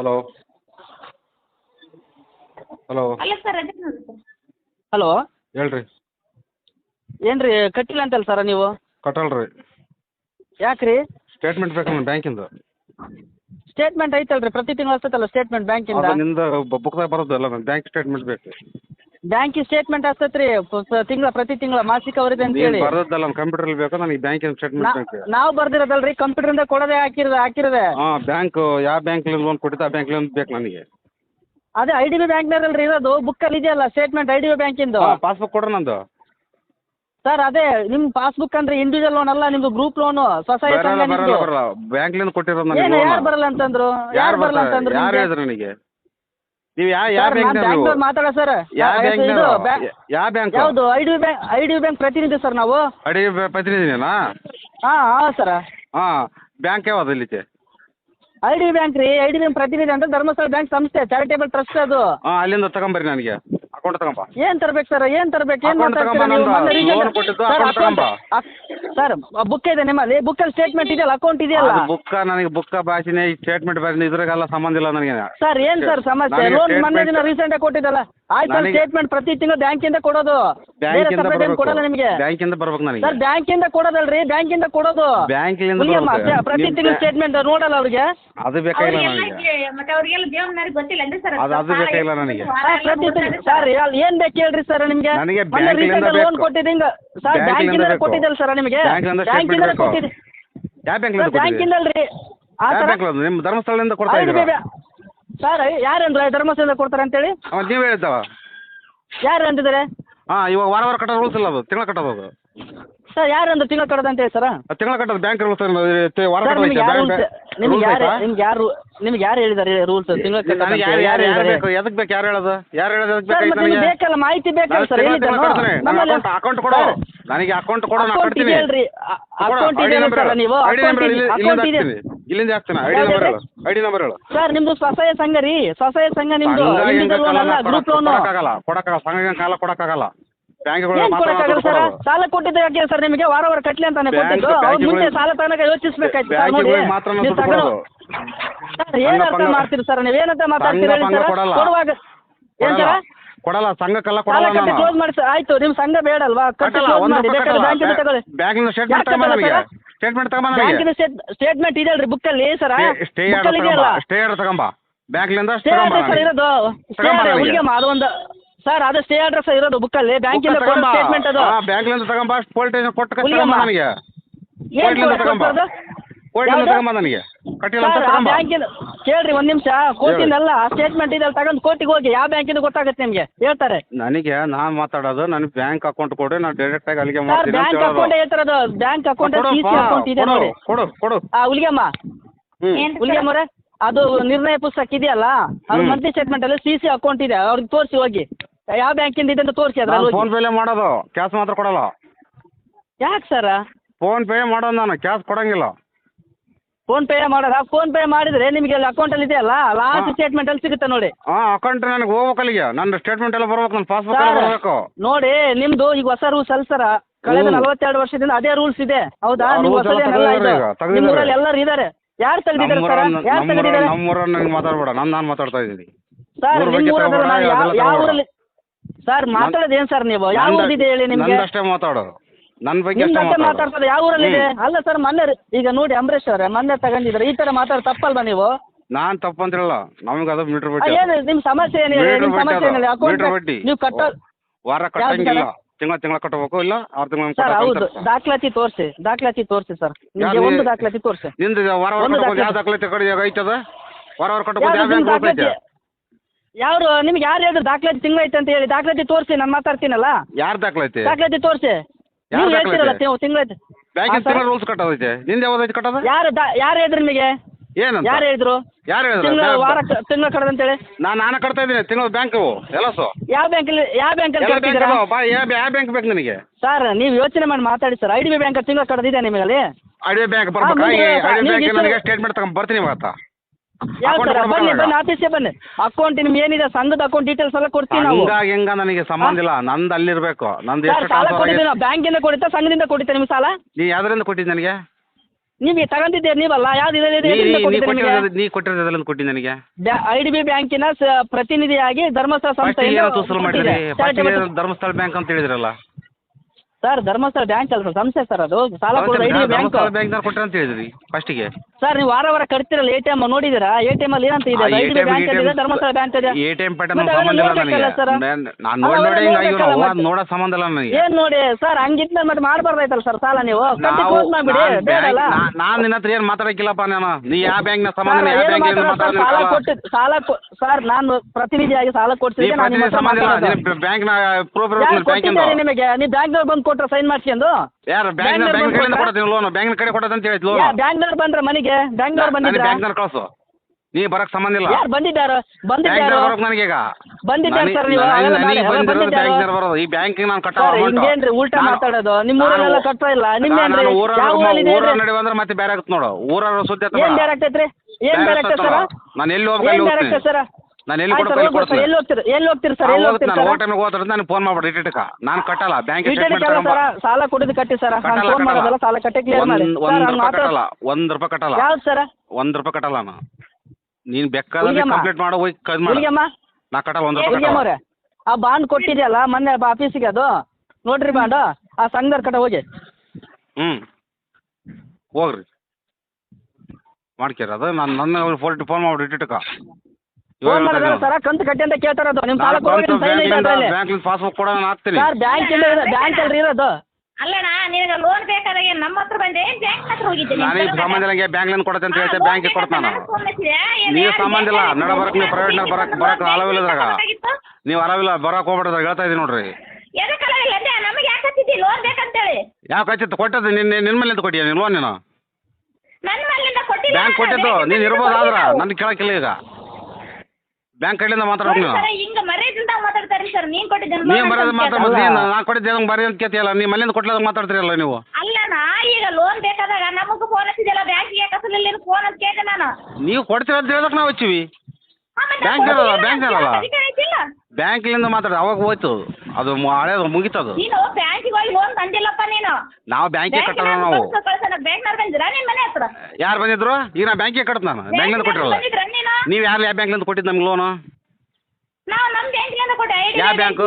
Hello. Hello. Hello sir ಅದೇ sir. Hello. ಹೇಳ್ರಿ. ಏನು ರೀ ಕಟ್ಟಿಲ್ಲ ಅಂತಲ್ಲ ಸರ ನೀವು? ಕಟ್ಟಲ್ರಿ. ಯಾಕೆ ರೀ ಸ್ಟೇಟ್ಮೆಂಟ್ ಬೇಕು ನಮ್ಮ ಬ್ಯಾಂಕಿಂದು. ಸ್ಟೇಟ್ಮೆಂಟ್ ಐತಲ್ಲ ರೀ ಪ್ರತಿ ತಿಂಗಳು ಹಸ್ತೈತಲ್ಲ ಸ್ಟೇಟ್ಮೆಂಟ್ ಬ್ಯಾಂಕಿಂದ? ನಿಂದ ಬುಕ್ದಾಗ ಬರೋದು ಎಲ್ಲ ಬ್ಯಾಂಕ್ ಸ್ಟೇಟ್ಮೆಂಟ್ ಬೇಕು. ಬ್ಯಾಂಕಿನ ಸ್ಟೇಟ್ಮೆಂಟ್ ಆಗ್ತೈತೆ ರೀ ತಿಂಗಳ ಪ್ರತಿ ತಿಂಗಳ ಮಾಸಿಕ ವರದಿ ಅಂತ ನೀನು ಹೇಳಿ ಬರೋದಲ್ಲ ಕಂಪ್ಯೂಟರ್ ಕಂಪ್ಯೂಟರ್ ಬೇಕಾ ನನಗೆ ಬ್ಯಾಂಕಿನ ಸ್ಟೇಟ್ಮೆಂಟ್ ಬೇಕು ನಾವು ಬರ್ದಿರೋದಲ್ಲ ರೀ ಕಂಪ್ಯೂಟರಿಂದ ಕೊಡೋದೇ ಹಾಕಿರೋದು ಹಾಕಿರೋದೆ. ಹಾಂ ಬ್ಯಾಂಕ್ ಯಾವ ಬ್ಯಾಂಕ್ಲಿಂದ ಲೋನ್ ಕೊಟ್ಟಿದ್ದ ಆ ಲೋನ್ ಬೇಕು ನನಗೆ. ಅದೇ ಐ ಡಿ ಬಿ ಬ್ಯಾಂಕ್ನಲ್ಲ ರೀ ಇರೋದು. ಬುಕ್ಕಲ್ಲಿ ಇದೆಯಲ್ಲ ಸ್ಟೇಟ್ಮೆಂಟ್ ಐ ಡಿ ಬಿ ಬ್ಯಾಂಕಿಂದು. ಪಾಸ್ಬುಕ್ ಕೊಡ್ರಿ ನಂದು. ಸರ್ ಅದೇ ನಿಮ್ಮ ಪಾಸ್ಬುಕ್ ಅಂದ್ರೆ ಇಂಡಿವಿಜುವಲ್ ಲೋನ್ ಅಲ್ಲ ನಿಮ್ದು ಗ್ರೂಪ್ ಲೋನ್ ಸೊಸೈಟಿ ಬ್ಯಾಂಕ್ಲಿಂದ ಕೊಟ್ಟಿರೋದು ನನಗೆ ಯಾರು ಬರಲ್ಲ ಅಂತಂದ್ರು? ಯಾರು ಬರಲ್ಲ ಅಂತಂದ್ರು ಯಾರು? ಹೇಳಿದ್ರು ನನಗೆ? ನೀವು ಯಾವ ಯಾವ ಸರ್, ನಾನ್ ಬ್ಯಾಂಕ್ ನೀವು ಬ್ಯಾಂಕ್ನವ್ರು ಮಾತಾಡೋ ಸರ್. ಯಾವ ಬ್ಯಾಂಕ್ ಇದು ಬ್ಯಾ- ಯಾವ ಬ್ಯಾಂಕ್? ಯಾವುದು? I D bank I D bank ಪ್ರತಿನಿಧಿ ಸರ್ ನಾವು. ಅಡಿ ಪ್ರತಿನಿಧಿನೇನಾ? ಹಾಂ ಹಾಂ ಸರ್. ಹಾಂ ಬ್ಯಾಂಕ್ ಯಾವ್ದು ಐಡಿ ಐ ಡಿ ಬ್ಯಾಂಕ್ ರೀ ಐ ಡಿ ಬ್ಯಾಂಕ್ ಪ್ರತಿನಿಧಿ ಅಂತ ಧರ್ಮಸ್ಥಳ ಬ್ಯಾಂಕ್ ಸಂಸ್ಥೆ ಚಾರಿಟೇಬಲ್ ಟ್ರಸ್ಟ್ ಅದು. ಹಾಂ ಅಲ್ಲಿಂದ ತಗೊಂಬರ್ರಿ ನನಗೆ. ಅಕೌಂಟ್ ತಗೊಂಬಾ. ಏನ್ ತರ್ಬೇಕು ಸರ್? ಏನ್ ತರ್ಬೇಕು? ಏನ್ Account ಮಾತಾಡ್ತೀರಾ ತಗೊಂಬ ನೀವು? ನಂದು. ಮೊನ್ನೆ recent- loan ಕೊಟ್ಟಿದ್ದು ಸರ್, account account- ತಗೊಂಬ. ಅಕ್- ಸರ್ ಬುಕ್ ಇದೆ ನಿಮ್ಮಲ್ಲಿ. ಬುಕ್ಕಲ್ಲಿ ಸ್ಟೇಟ್ಮೆಂಟ್ ಇದೆಯಲ್ಲ? ಅಕೌಂಟ್ ಇದೆಯಲ್ಲ? ಅದು ಬುಕ್ಕ ನನಗೆ ಬುಕ್ಕ ಭಾಷೆನೇ ಈ ಸ್ಟೇಟ್ಮೆಂಟ್ ಭಾಷೆ ಇದ್ರಾಗೆಲ್ಲ ಸಂಬಂಧ ಇಲ್ಲ ನನಗೆ ಸರ್ ಏನ್ ಸರ್ ಸಮಸ್ಯೆ? ನನಗೆ ಲೋನ್ ಮೊನ್ನೆ statement- ದಿನ ರೀಸೆಂಟ್ ಆಗಿ ಕೊಟ್ಟಿದ್ದಲ್ಲ. ಆಯ್ತು ಸರ್ ನನಗೆ- ಸ್ಟೇಟ್ಮೆಂಟ್ ಪ್ರತಿ ತಿಂಗಳು ಬ್ಯಾಂಕಿಂದ ಕೊಡೋದು. ಬೇರೆ ಬ್ಯಾಂಕಿಂದ separate ಏನ್ ಕೊಡಲ್ಲ ನಿಮಗೆ. ಬರ್ಬೇಕು ಬ್ಯಾಂಕಿಂದ ಬರ್ಬೇಕು ನನಗೆ. ಸರ್ ಬ್ಯಾಂಕಿಂದ ಕೊಡೋದಲ್ರಿ ಬ್ಯಾಂಕಿಂದ ಕೊಡೋದು. ಬ್ಯಾಂಕಿಂದ ಹುಲಿಯಮ್ಮ, ಬರ್ಬೇಕು. ಪ್ರತಿ ನಿಮ್ ತಿಂಗಳು ಬ್ಯಾ- ಸ್ಟೇಟ್ಮೆಂಟ್ ನೋಡಲ್ಲ ಅವ್ರಿಗೆ? ಅದು ಬೇಕಾಗಿಲ್ಲ ಅವ್ರಿಗೆಲ್ಲ ನನಗೆ? ಗೆ- ಮತ್ತೆ ಅವ್ರಿಗೆಲ್ಲ ದೇವನವ್ರಿಗೆ ಗೊತ್ತಿಲ್ಲ ಅಂದ್ರೆ ಸರ್ ಅದು- ಅದು ಬೇಕಾಗಿಲ್ಲ ನನಗೆ. ಸರ್, ಪ್ರತಿ ತಿಂಗಳು ಸರ್ ಅಲ್ಲಿ ಏನ್ ಬೇಕು ಹೇಳ್ರಿ ಸರ್ ನಿಮ್ಗೆ? ನನಗೆ ಮೊನ್ನೆ ಬ್ಯಾಂಕಿಂದ ಲೋನ್ ಬೇಕು. ಕೊಟ್ಟಿದ್ದಿಂಗ. ಸರ್ ಬ್ಯಾಂಕಿಂದ ಬ್ಯಾಂಕಿಂದ ಬೇಕು. ಕೊಟ್ಟಿದ್ದಲ್ಲ ಸರ್ ನಿಮಗೆ? ಬ್ಯಾಂಕಿಂದ ಬ್ಯಾಂಕಿಂದ ಬೇಕು. ಕೊಟ್ಟಿದ್ದೆ ಯಾವ ಸರ್ ಬ್ಯಾಂಕ್ಲಿಂದ ಕೊಟ್ಟಿದ್ದೀರಿ? ಬ್ಯಾಂಕಿಂದಲ್ರಿ. ಆ ಯಾವ ಥರ ಬ್ಯಾಂಕ್ ನಿಮ್ಮ ಧರ್ಮಸ್ಥಳದಿಂದ ಕೊಡ್ತಾ ಇದ್ದೀರಾ? ಬೇಬೆ ಸರ್ ಯಾರಂದ್ರೆ ಧರ್ಮಸ್ಥಳದಲ್ಲಿ ಕೊಡ್ತಾರೆ ಅಂತೇಳಿ? ಅವ ನೀವು ಹೇಳಿದ್ದವ. ಯಾರು ಅಂತಿದ್ದಾರೆ ಹಾಂ ಇವಾಗ ವಾರ ವಾರ ಕಟ್ಟೋದು ರೂಲ್ಸ್ ಇಲ್ಲ ಅದು ತಿಂಗಳ ಕಟ್ಟೋದು ಅದು. ಸರ್ ಯಾರು ಅಂದ್ರೆ ತಿಂಗಳು ಕಟ್ಟೋದು ಅಂತೇಳಿ ಸರ್? ತಿಂಗಳ ಕಟ್ಟೋದು ಬ್ಯಾಂಕ್ ರೂಲ್ಸ್ ವಾರ ಸರ್ ನಿಮ್ಗೆ ಯಾರು ನಿಮ್ಗೆ ಯಾರು ನಿಮ್ಗೆ ಯಾರು ನಿಮ್ಗೆ ಯಾರು ಹೇಳಿದ್ದಾರೆ ರೂಲ್ಸ್ ತಿಂಗಳ ನನಗೆ ಯಾರು ಯಾರು ಯಾರು ಯಾರು ಬೇಕು ಎದಕ್ಕೆ ಬೇಕು? ಯಾರು ಹೇಳೋದು? ಯಾರು ಹೇಳೋದು ಎದಕ್ಕೆ ಸರ್ ಮತ್ತೆ ನಿಮ್ಗೆ ಬೇಕಲ್ಲ ಮಾಹಿತಿ ಬೇಕಲ್ಲ ಸರ್ ನಮ್ಮಲ್ಲಿ ಅಕೌಂಟ್ ಅಕೌಂಟ್ ಕೊಡು. ನನಗೆ ಅಕೌಂಟ್ ಕೊಡು ನಾನು ಅಕೌಂಟ್ ಕಟ್ತೀನಿ ಅಕೌಂಟ್ ಇದೆ ಸರ್ ನೀವು ಅಕೌಂಟ್ ಇದೆ. ಇಲ್ಲಿಂದ ಹಾಕ್ತೀನಿ. ಐಡಿ ನಂಬರ್ ಹೇಳಿ? ನಂಬರ್ ಹೇಳು. ಸರ್ ನಿಮ್ದು ಸ್ವಸಹಾಯ ಸಂಘ ರೀ. ಸ್ವಸಹಾಯ ಸಂಘ ನಿಮ್ದು ಇಂಡಿವಿಜುವಲ್ ಲೋನ್ ಅಲ್ಲ ಗ್ರೂಪ್ ಲೋನು ಕೊಡಕ್ಕಾಗಲ್ಲ ಕೊಡಕ್ಕಾಗಲ್ಲ ಸಂಘ ಕಾಲ ಕೊಡಕ್ಕಾಗಲ್ಲ. ಬ್ಯಾಂಕ್ಗಳು ಏನ್ ಕೊಡಕ್ಕಾಗಲ್ಲ ಸರ್? ಸಾಲ ಕೊಟ್ಟಿದ್ದೆ ಯಾಕೆ ಸರ್ ನಿಮಗೆ? ವಾರ ವಾರ ಕಟ್ಲಿ ಅಂತಾನೆ ಬ್ಯಾಂಕ್- ಕೊಟ್ಟಿದ್ದು. ಅವ್ರು ಬ್ಯಾಂಕ್ಗಳು- ಸಾಲ ತನಕ ಯೋಚಿಸ್ಬೇಕಾಯ್ತು ಸರ್ ನೋಡಿ. ಮಾತ್ರ ನೀವು ದುಡ್ಡು ಸರ್ ಏನ್ ಅರ್ಥ ಸಂಘ- ಮಾಡ್ತೀರಿ ಸರ್ ನೀವು? ಏನಂತ ಮಾತಾಡ್ತೀರಿ ಸರ್? ಕೊಡಲ್ಲ. ಕೊಡುವಾಗ ಏನ್ ಕೊಡಲ್ಲ. ಸರ್? ಕೊಡಲ್ಲ ಸಂಘಕ್ಕೆಲ್ಲ ಕೊಡಲ್ಲ ನಾನು. ಕ್ಲೋಸ್ ಮಾಡಿ ಸರ್ ಆಯ್ತು ನಿಮ್ ಸಂಘ ಕಟ್ಟಿ ಕ್ಲೋಸ್ ಮಾಡಿ ಬೇಕಾದ್ರೆ ಬ್ಯಾಂಕಿಂದ ತಗೊಳ್ಳಿ. ಬ್ಯಾಂಕಿನ ಸ್ಟೇಟ್ಮೆಂಟ್ ನನಗೆ? ಸ್ಟೇಟ್ಮೆಂಟ್ ತಗೊಂಬ ನನಗೆ. ಬ್ಯಾಂಕಿನ ಸ್ಟೇಟ್ಮೆಂಟ್ ಇದೆ ಅಲ್ರಿ ಬುಕ್ ಅಲ್ಲಿ ಸರ್ ಸ್ಟೇ ಸ್ಟೇ ಆರ್ಡರ್ ತಗೊಂಬ? ಬ್ಯಾಂಕ್ಲಿಂದ ತಗೊಂಬ? ಅಡ್ರೆಸ್ ನನಗೆ. ಇರೋದು. ಸ್ಟೇ ತಗೊಂಬ ನನಗೆ. ಹುಡುಗಮ್ಮ ಅದು ಒಂದು ಸರ್ ಅದು ಸ್ಟೇ ಅಡ್ರೆಸ್ ಇರೋದು ಬುಕ್ ಅಲ್ಲಿ. ಬ್ಯಾಂಕಿಂದ ಬುಕ್ಕ ತಗೊಂಬ. ಸ್ಟೇಟ್ಮೆಂಟ್ ಅದು. ಬ್ಯಾಂಕ್ ಬ್ಯಾಂಕ್ಲಿಂದ ತಗೊಂಬ. ಪೊಲೀಸ್ ಸ್ಟೇಷನ್ ಕೊಟ್ಟು ಕಷ್ಟ ಹುಲಿಯಮ್ಮ. ನನಗೆ. ಏನ್ ಕೋರ್ಟ್ಲಿಂದ ತಗೊಂಬ. ಕೊಡ್ಸೋದು? ತಗೊಂಬ ನನಗೆ. ಕಟ್ಟಿಲ್ಲ ಅಂತ ತಗೊಂಬ. ಬ್ಯಾಂಕಿನ ಕೇಳ್ರಿ ಒಂದ್ ನಿಮಿಷ. ಕೋರ್ಟಿಂದಲ್ಲ ಸ್ಟೇಟ್ಮೆಂಟ್ ಇದೆ ತಗೊಂಡು ಕೋರ್ಟಿಗೆ ಹೋಗಿ ಯಾವ ಬ್ಯಾಂಕಿಂದ ಗೊತ್ತಾಗುತ್ತೆ ನಿಮ್ಗೆ? ಹೇಳ್ತಾರೆ. ನನಗೆ ನಾನು ಮಾತಾಡೋದು ನನಗೆ ಬ್ಯಾಂಕ್ ಅಕೌಂಟ್ ಕೊಡಿ ನಾನು ಡೈರೆಕ್ಟ್ ಆಗಿ ಅಲ್ಲಿಗೆ ಸರ್ ಮಾಡ್ತೀನಿ ಅಂತ ಬ್ಯಾಂಕ್ ಹೇಳೋದು. ಅಕೌಂಟ್ ಹೇಳ್ತಾರದು. ಬ್ಯಾಂಕ್ ಅಕೌಂಟ್ ಕೊಡು ಸಿ ಸಿ ಅಕೌಂಟ್ ಇದೆ ಕೊಡು, ನೋಡಿ ಕೊಡು ಕೊಡು. ಆ ಹುಲಿಗಮ್ಮ ಹ್ಮ್. ಏನ್ ಅದು ನಿರ್ಣಯ ಪುಸ್ತಕ ಇದೆಯಲ್ಲ ಅದು ಹ್ಮ್. ಮಂತ್ಲಿ ಸ್ಟೇಟ್ಮೆಂಟ್ ಅಲ್ಲಿ ಸಿ ಸಿ ಅಕೌಂಟ್ ಇದೆ. ಅವ್ರಿಗೆ ತೋರಿಸಿ ಹೋಗಿ. ಯಾವ ಬ್ಯಾಂಕಿಂದ ಇದೆ ಅಂತ ತೋರಿಸಿ ನಾನು ಅದ್ರಲ್ಲಿ ಫೋನ್ ಹೋಗಿ. ಪೇಲೆ ಮಾಡೋದು. ಕ್ಯಾಶ್ ಮಾತ್ರ ಕೊಡಲ್ಲ. ಯಾಕೆ ಸರ್ ಫೋನ್ ಪೇ ಮಾಡೋದು ನಾನು. ಕ್ಯಾಶ್ ಕೊಡಂಗಿಲ್ಲ. ಫೋನ್ ಪೇ ಮಾಡೋದ. ಫೋನ್ ಪೇ ಮಾಡಿದ್ರೆ ನಿಮಗೆ ಅಲ್ಲಿ ಅಕೌಂಟ್ ಅಲ್ಲಿ ಇದೆಯಲ್ಲ ಲಾಸ್ಟ್. ಸ್ಟೇಟ್ಮೆಂಟ್ ಅಲ್ಲಿ ಸಿಗುತ್ತೆ ನೋಡಿ. ಆ ಅಕೌಂಟ್ ನನಗೆ ಹೋಗ್ಬೇಕು ಅಲ್ಲಿಗೆ. ನನ್ನ ಸ್ಟೇಟ್ಮೆಂಟ್ ಎಲ್ಲ ಬರ್ಬೇಕು ನನ್ನ ಪಾಸ್ಬುಕ್ ಎಲ್ಲ ಬರಬೇಕು. ನೋಡಿ ನಿಮ್ದು ಈಗ ಹೊಸ ರೂಲ್ಸ್ ಅಲ್ಲ ಸರ ಕಳೆದ. ನಲವತ್ತೆರಡು ವರ್ಷದಿಂದ ಅದೇ ರೂಲ್ಸ್ ಇದೆ. ಹೌದಾ? ನೀವು ಹೊಸದೇನಲ್ಲ ಇದು. ನಿಮ್ಮ ಊರಲ್ಲಿ ಎಲ್ಲರೂ ಇದ್ದಾರೆ ಯಾರು ತಗಿದಿದ್ದಾರೆ ಸರ್ ಯಾರು ತೆಗ್ದಿದ್ದಾರೆ? ನಮ್ಮೂರನ್ನ ನಂಗೆ ಮಾತಾಡ್ಬೇಡ. ನಾನು ನಾನು ಮಾತಾಡ್ತಾ ಇದ್ದೀನಿ. ಸರ್ ನಿಮ್ಮ ಊರಲ್ಲಿ ಯಾವ. ಊರಲ್ಲಿ ಸರ್ ಮಾತಾಡೋದು ಏನು ಸರ್ ನೀವು? ಯಾವ ಊರಿದೆ ಹೇಳಿ ನಿಮಗೆ? ಅಷ್ಟೇ ಮಾತಾಡೋದು. ನನ್ನ ಬಗ್ಗೆ ನಿಮ್ದು ಅಷ್ಟೇ ಮಾತಾಡ್ತದೆ ಯಾವ ಊರಲ್ಲಿ? ಇದೆ ಅಲ್ಲ ಸರ್ ಮೊನ್ನೆ ರೀ- ಈಗ ನೋಡಿ ಅಂಬರೀಶ್ ಅವರೇ ಮೊನ್ನೆ ತಗೊಂಡಿದ್ದಾರೆ ಈ ತರ ಮಾತಾಡ ತಪ್ಪಲ್ವಾ ನೀವು? ನಾನು ತಪ್ಪು ಅಂತಿರಲ್ಲ ನಮಗೆ ಅದು ಮೀಟರ್ ಆ, ಬಡ್ಡಿ ಏನು ನಿಮ್ಮ ಸಮಸ್ಯೆ ಏನಿದೆ ಮೀಟರ್ ನಿಮ್ಮ ಸಮಸ್ಯೆ ಏನಿಲ್ಲ ಬಡ್ಡಿ ಅಕೌಂಟ್ ಬಡ್ಡಿ. ನೀವು ಕಟ್ಟೋ ವಾರ ಕಟ್ಟಂಗಿಲ್ಲ? ತಿಂಗಳ ತಿಂಗಳ ಕಟ್ಟಬೇಕು ಇಲ್ಲ? ಆರು ತಿಂಗಳ ಸರ್ ಹೌದು. ದಾಖಲಾತಿ ತೋರಿಸಿ. ದಾಖಲಾತಿ ತೋರಿಸಿ ಸರ್. ನಿಮಗೆ ಯಾವ್ದು? ಒಂದು ದಾಖಲಾತಿ ತೋರಿಸಿ. ನಿಂದು ವಾರ ವಾರ ಒಂದು ಕಟ್ಟಬೇಕು ಯಾವ ದಾಖಲೆ- ದಾಖಲಾತಿ ಕಡೆ ಈಗ ಐತದ? ವಾರ ವಾರ ಕಟ್ಟಬೇಕು ಯಾವ ಬ್ಯಾಂಕ್ ದಾಖಲಾತಿ? ಐತೆ? ಯಾರು ನಿಮ್ಗೆ ಯಾರು ಹೇಳಿದ್ರು ದಾಖಲಾತಿ ತಿಂಗಳು ಐತೆ ಅಂತ ಹೇಳಿ? ದಾಖಲಾತಿ ತೋರಿಸಿ ನಾನು ಮಾತಾಡ್ತೀನಲ್ಲ? ಯಾರು ದಾಖಲಾತಿ? ದಾಖಲಾತಿ ತೋರಿಸಿ. ಯಾರ್ ನೀವು ದಾಖಲಾತಿ? ಹೇಳ್ತೀರಲ್ಲ ತಿಂಗಳು ತಿಂಗಳೈತೆ ಬ್ಯಾಂಕಿನ ತಿಂಗಳ ರೂಲ್ಸ್ ಕಟ್ಟೋದೈತೆ. ನಿಂದು ಯಾವ್ದೈತೆ ಕಟ್ಟೋದು? ಯಾರು ದಾ- ಯಾರು ಹೇಳಿದ್ರು ನಿಮಗೆ? ಏನಂತ? ಯಾರು ಹೇಳಿದ್ರು? ಯಾರು ತಿಂಗಳು ವಾರ ಹೇಳಿದ್ರು ತಿಂಗಳು ಅಂತ ಅಂತೇಳಿ. ನಾನು ನಾನು ಕಟ್ತಾ ಇದ್ದೀನಿ ತಿಂಗಳ ಬ್ಯಾಂಕು ಎಲ್ಲಸು ಯಾವ ಬ್ಯಾಂಕಲ್ಲಿ ಯಾವ ಬ್ಯಾಂಕಲ್ಲಿ ಎಲ್ಲ ಬ್ಯಾಂಕ್ ಕಟ್ತಿದ್ದೀರಾ? ಅದಾವ? ಬಾ ಯಾವ ಯಾವ ಬ್ಯಾಂಕ್ ಬೇಕು ನಿನಗೆ? ಸರ್ ನೀವು ಯೋಚನೆ ಮಾಡಿ ಮಾತಾಡಿ sir I D B bank ನಿಮಗೆ ಕಟ್ಟದಿದೆ ನಿಮಗಲ್ಲಿ? ಐ ಬ್ಯಾಂಕ್ ಹಾ, ಬರ್ಬೇಕಾ? ಮುಂದೆ ಐ ಸರ್, ನೀವು ಬ್ಯಾಂಕ್ ಇಷ್ಟು- ನನಗೆ ಸ್ಟೇಟ್ಮೆಂಟ್ ತಗೊಂಡ್ ಬರ್ತೀನಿ ಇವತ್ತ ಯಾವ ಸರ್? ಬನ್ನಿ? ಬನ್ನಿ ಆಫೀಸಿಗೆ ಬನ್ನಿ. ಅಕೌಂಟ್ ನಿಮ್ಗೆ ಏನಿದೆ ಸಂಘದ ಅಕೌಂಟ್ ಡೀಟೇಲ್ಸ್ ಎಲ್ಲ ಕೊಡ್ತೀನಿ ನಾವು. ಹಂಗ ಹೆಂಗ ನನಗೆ ಸಂಬಂಧ ಇಲ್ಲ. ನಂದು ಅಲ್ಲಿರ್ಬೇಕು. ನಂದು ಸರ್ ಎಷ್ಟು ಸಾಲ ಟ್ರಾನ್ಸ್ಫರ್ ಕೊಟ್ಟಿದ್ದೀವಿ ಆಗಿದೆ? ನಾವು ಬ್ಯಾಂಕಿಂದ ಕೊಡುತ್ತಾ ಸಂಘದಿಂದ ಕೊಡುತ್ತೆ ನಿಮ್ಗೆ ಸಾಲ? ನೀ ಯಾವ್ದ್ರಿಂದ ಕೊಟ್ಟಿದ್ದು ನನಗೆ? ನಿಮಗೆ ತಗೊಂಡಿದ್ದೀರಿ ನೀವಲ್ಲ ಯಾವ್ದು ನೀ ನೀ ಕೊಟ್ಟಿದ್ದು ನಿಮಗೆ? ಕೊಟ್ಟಿರೋದು ನೀ ಕೊಟ್ಟಿರೋದೆಲ್ಲ ಕೊಟ್ಟಿದ್ದು ನನಗೆ. ಐ ಡಿ ಬಿ ಬ್ಯಾಂಕಿನ ಸ- ಪ್ರತಿನಿಧಿಯಾಗಿ ಧರ್ಮಸ್ಥಳ ಸಂಸ್ಥೆ ಸಂಸ್ಥೆಯಿಂದ ಏನೋ ತೂಸಲು ಮಾಡಿದ್ರಿ. ಕೊಟ್ಟಿದೆ. ಫಸ್ಟ್ ಧರ್ಮಸ್ಥಳ ಬ್ಯಾಂಕ್ ಅಂತ ಹೇಳಿದ್ರಲ್ಲ. ಸರ್ ಧರ್ಮಸ್ಥಳ ಬ್ಯಾಂಕ್ ಅಲ್ಲ ಸರ್ ಸಂಸ್ಥೆ ಸರ್ ಅದು. ಸಾಲ ಕೊಡೋದು I D B bank Dharmasthala ಬ್ಯಾಂಕ್ನವ್ರು ಕೊಟ್ಟರೆ ಅಂತ ಹೇಳಿದ್ರಿ ಫಸ್ಟಿಗೆ ಸರ್ ನೀವು ವಾರ ವಾರ ಕಟ್ತಿರಲ್ಲ ಎ ಟಿ ಎಂ ನೋಡಿದ್ದೀರಾ? ಎ ಟಿ ಎಂ ಅಲ್ಲಿ ಏನಂತ ಇದೆ? ಡಿ ಬಿ ಬ್ಯಾಂಕ್ ಇದೆ ಧರ್ಮಸ್ಥಳ ಬ್ಯಾಂಕ್ ಇದೆ ಎ ಟಿ ಎಂ ಪ್ಯಾಟರ್ನ್ ಮತ್ತೆ ಸಂಬಂಧ ಇಲ್ಲ ನನಗೆ. ನೋಡ್ಬೇಕಲ್ಲ ಸರ್? ನಾನು ನೋಡಿ ನೋಡಿ ಅದನ್ನ ಹಿಂಗೆ ಆಗಿರೋ ನೋಡ್ಬೇಕಲ್ಲ ನೋಡೋ ಸಂಬಂಧ ಇಲ್ಲ ನನಗೆ. ಏನ್ ನೋಡಿ ಸರ್ ಹಂಗಿದ್ಮೇಲೆ ಮತ್ತೆ ಮಾಡಬಾರ್ದಾಯ್ತಲ್ಲ ಸರ್ ಸಾಲ ನೀವು? ಕಟ್ಟಿ ನಾವು ಕ್ಲೋಸ್ ಮಾಡ್ಬಿಡಿ ಬೇಡಲ್ಲ ನಾನು ನಿನ್ನ ಹತ್ರ ಏನು ಮಾತಾಡಕ್ಕಿಲ್ಲಪ್ಪ ನಾನು ನೀ ಯಾವ ಬ್ಯಾಂಕ್ನ ಸಂಬಂಧ ಸರ್ ಯಾವ ಏನು ಬ್ಯಾಂಕ್ ಮಾತಾಡೋದು? ಸರ್? ಸಾಲ ಕೊಟ್ಟು ಸಾಲ ಕೊ- ಸರ್ ನಾನು ಪ್ರತಿನಿಧಿಯಾಗಿ ಸಾಲ ನೀ ಕೊಡ್ತಿದ್ದೆ ನಾನು ನಿಮ್ಮ ಹತ್ರ ಸಂಬಂಧ ಇಲ್ಲ. ಮಾತಾಡೋದು. ಬ್ಯಾಂಕ್ನ ಪ್ರೂಫ್ ಯಾರು ಇರ್ಬೇಕು ಬ್ಯಾಂಕಿಂದು ಕೊಟ್ಟಿದ್ದಾರೆ ನಿಮಗೆ? ನೀವು ಬ್ಯಾಂಕ್ನವ್ರು ಬಂದು ಕೊಟ್ರೆ ಸೈನ್ ಮಾಡ್ಸ್ಕೊಂಡು? ಯಾರು ಬ್ಯಾಂಕ್ ಬ್ಯಾಂಕ್ ಕಡೆಯಿಂದ ಕೊಡತೀನಿ ಲೋನ್ ಬ್ಯಾಂಕ್ ಕಡೆ ಕೊಡೋದು ಅಂತ ಹೇಳಿದ್ ಲೋನ್ ಬ್ಯಾಂಕ್ನವ್ರು ಬಂದ್ರೆ ಮನೆಗೆ? ನನಗೆ ಬಂದಿದ್ರ? ಬ್ಯಾಂಕ್ನವ್ರು ಕಳ್ಸು. ನೀ ಬರಕ್ ಸಂಬಂಧ ಇಲ್ಲ. ಯಾರು ಬಂದಿದ್ದಾರೋ? ಬಂದಿದ್ದಾರೋ? ಬರೋಕ್ ಈಗ. ಬಂದಿದ್ದಾರೆ ಸರ್ ನೀವು? ನನಗೆ ನನಗೆ ಬಂದಿರೋದು ಬ್ಯಾಂಕ್ನವ್ರು ಬರೋದು. ಈ ಬ್ಯಾಂಕಿಗೆ ನಾನು ಕಟ್ಟೋ amount. ಹಿಂಗೇನ್ರಿ ಉಲ್ಟಾ ಮಾತಾಡೋದು? ನಿಮ್ಮ ಊರಲ್ಲೆಲ್ಲ ಕಟ್ಟೋ ಇಲ್ಲ. ನಿಮ್ಮೇನ್ರಿ ಯಾವ ಊರಲ್ಲಿದೆ ಊರ? ನಡಿ ಮತ್ತೆ ಬೇರೆ ಆಗುತ್ತೆ ನೋಡು. ಊರ ಸುದ್ದಿ? ಏನ್ ಡೈರೆಕ್ಟ್ ಐತ್ರಿ ಏನ್ ಬೇರೆ ಆಗ್ತೈತೆ ಸರ್? ನಾನು ಎಲ್ಲಿ ಹೋಗ್ಬೇಕು ಸರ್? ನಾನು ಎಲ್ಲಿ ಕೊಡಪ್ಪ ಎಲ್ಲಿ ಕೊಡ್ತೀನಿ. ಎಲ್ಲಿ ಹೋಗ್ತೀರಿ ಎಲ್ಲಿ ಹೋಗ್ತೀರಿ ಸರ್? ಎಲ್ಲಿ ಹೋಗ್ತೀರಿ ನಾನು ಸರ್? ಹೋಗೋ ಟೈಮಿಗೆ ಹೋದ್ರೆ ನನಗೆ ಫೋನ್ ಮಾಡ್ಬಿಡಿ ಇಟ್ಟಿಟ್ಟಕ ನಾನು ಕಟ್ಟಲ್ಲ ಬ್ಯಾಂಕ್ ಸ್ಟೇಟ್ಮೆಂಟ್ ತಗೊಂಬ ಸರ್? ಸಾಲ ಕೊಡಿದ್ದು ಕಟ್ಟಿ ಸರ್. ನಾನು ಫೋನ್ ಮಾಡೋದಲ್ಲ ಸಾಲ ಕಟ್ಟಿ ಕ್ಲಿಯರ್ ಮಾಡಿ. ಒಂದ್ ಸರ್ ಒಂದ್ ನಾನು ರೂಪಾಯಿ ಮಾತಾಡ ಕಟ್ಟಲ್ಲ ಒಂದು ರೂಪಾಯಿ ಕಟ್ಟಲ್ಲ. ಯಾವ್ದು ಸರ್? ಒಂದು ರೂಪಾಯಿ ಕಟ್ಟಲ್ಲ ನಾನು. ನೀನು ಬೇಕಾದ್ರೆ ಹುಲಿಗೆಮ್ಮ. ಕಂಪ್ಲೀಟ್ ಮಾಡೋ ಹೋಗಿ ಕದ್ ಮಾಡು. ಹುಲಿಗೆಮ್ಮ ನಾ ಕಟ್ಟಲ್ಲ ಒಂದು ರೂಪಾಯಿ ಹುಲಿಗೆಮ್ಮ ಕಟ್ಟಲ್ಲ. ಅವ್ರೆ ಆ ಬಾಂಡ್ ಕೊಟ್ಟಿದ್ಯಲ್ಲ ಮೊನ್ನೆ ಆಫೀಸಿಗೆ ಅದು. ನೋಡ್ರಿ ಬಾಂಡ್ ಆ ಸಂಘದವ್ರ ಕಡೆ ಹೋಗಿ. ಹ್ಮ್. ಹೋಗ್ರಿ. ಮಾಡ್ಕ್ಯಾರ ಅದು? ನಾನು ನನ್ನ ಫೋನ್ ಫೋನ್ ಮಾಡ್ಬಿಟ್ಟು ಇಟ್ಟಿಟ್ಟಕ ಫೋನ್ ಮಾಡಿದ್ರೆ ಸರ್ ಕಂತು ಕಟ್ಟಿ ಅಂತ ಕೇಳ್ತಾರದು ನಿಮ್ಮ ಸಾಲ ಕೊಡೋಕೆ ನಿಮ್ಮ ಸೈನ್ ಇದೆ ಅದರಲ್ಲಿ ಬ್ಯಾಂಕ್ ಪಾಸ್ಬುಕ್ ಕೊಡ ನಾನು ಹಾಕ್ತೀನಿ ಸರ್ ಬ್ಯಾಂಕ್ ಇಲ್ಲ ಬ್ಯಾಂಕ್ ಅಲ್ರಿ ಇರೋದು. ಅಲ್ಲಣ್ಣ ನಿನಗೆ ಲೋನ್ ಬೇಕಾದಾಗ ಏನ್ ನಮ್ಮ ಹತ್ರ ಬಂದೆ? ಏನ್ ಬ್ಯಾಂಕ್ ಹತ್ರ ಹೋಗಿದ್ದೆ ನೀನು? ನನಗೆ ಸಂಬಂಧ ಇಲ್ಲ ಕೊಡತ್ತೆ ಅಂತ ಕೊಡ್ತ ನಾನು. ನೀವು ಸಂಬಂಧ ಇಲ್ಲ ಬ್ಯಾಂಕ್ ನಡ ಬರಕ್ ನೀವು ಪ್ರೈವೇಟ್ನಾಗ ಬರಕ್ ಬರಕ್? ನೀವು ಅಲವಿಲ್ಲ ಬರಕ್ ಹೋಗ್ಬಿಡ್ರಿ ಹೇಳ್ತಾ ಇದೀನಿ ನೋಡ್ರಿ. ಎದಕ್ಕೆ ಅಲವಿಲ್ಲ ಅಂದೆ? ನಮಗೆ ಯಾಕೆ ಲೋನ್ ಬೇಕಂತೇಳಿ. ಕೊಟ್ಟದ್ದು ನಿನ್ನ ನಿನ್ನ ಮೇಲಿಂದ ಕೊಟ್ಟಿಯ ನೀನು ಲೋನ್ ನೀನು? ನನ್ನ ಮೇಲಿಂದ ಕೊಟ್ಟಿಲ್ಲ ಬ್ಯಾಂಕ್ ಕೊಟ್ಟಿದ್ದು ನೀನು ಇರ್ಬೋದು ಆದ್ರ ನನ್ನ ಕೇಳಕ್ಕಿಲ್ಲ ಈಗ. ಬ್ಯಾಂಕ್ ಕಡೆಯಿಂದ ಮಾತಾಡ್ಬೇಕು ಸರ್ ಹಿಂಗ ಮರ್ಯಾದಿಂದ ಮಾತಾಡ್ತಾರಿ ಸರ್. ನೀನ್ ಕೊಟ್ಟಿದ್ದ ನೀವು ಬರೋದು ಮಾತಾಡ್ಬೋದು ನೀನು ನಾನು ಕೊಟ್ಟಿದ್ದೆ ನಂಗೆ ಬರೀ ಅಂತ ಕೇಳ್ತೀಯಲ್ಲ ನೀವು ಮನೆಯಿಂದ ಕೊಟ್ಲದಾಗ ಮಾತಾಡ್ತೀರಲ್ಲ ನೀವು. ಅಲ್ಲಣ್ಣ ಈಗ ಲೋನ್ ಬೇಕಾದಾಗ ನಮಗೂ ಫೋನ್ ಹಚ್ಚಿದ್ಯಲ್ಲ ಬ್ಯಾಂಕಿಗೆ ಯಾಕೆ ಹಚ್ಚಲಿಲ್ಲ ಫೋನ್ ಅಂತ ಕೇಳಿದೆ ನಾನು. ನೀವು ಕೊಡ್ತೀರ ಅಂತ ಹೇಳಕ್ ನಾವು ಹಚ್ಚಿವಿ. ಬ್ಯಾಂಕ್ ಅಲ್ಲ ಬ್ಯಾಂಕ್ ಅಲ್ಲ. ಬ್ಯಾಂಕ್ಲಿಂದ ಮಾತಾಡ ಅವಾಗ ಹೋಯ್ತು. ಅದು ಹಳೆ ಹಳೇದು ಮುಗಿತದು. ನೀನು ಬ್ಯಾಂಕಿಗೆ ಹೋಗಿ ಲೋನ್ ತಂದಿಲ್ಲಪ್ಪ ನೀನು. ನಾವು ಬ್ಯಾಂಕಿಗೆ ಕಟ್ಟಲ್ಲ ನಾವು. ಯಾರು ಬಂದಿದ್ರು? ಈಗ ನಾ ಬ್ಯಾಂಕಿಗೆ ಕಟ್ಟದ ನಾನು. ಬ್ಯಾಂಕ್ಲಿಂದ ಕೊಟ್ಟಿರಲ್ಲ. ನೀವು ಯಾರು ಯಾವ ಬ್ಯಾಂಕ್ಲಿಂದ ಕೊಟ್ಟಿದ್ದು ನಮ್ಗೆ ಲೋನು ಯಾವ ಬ್ಯಾಂಕು?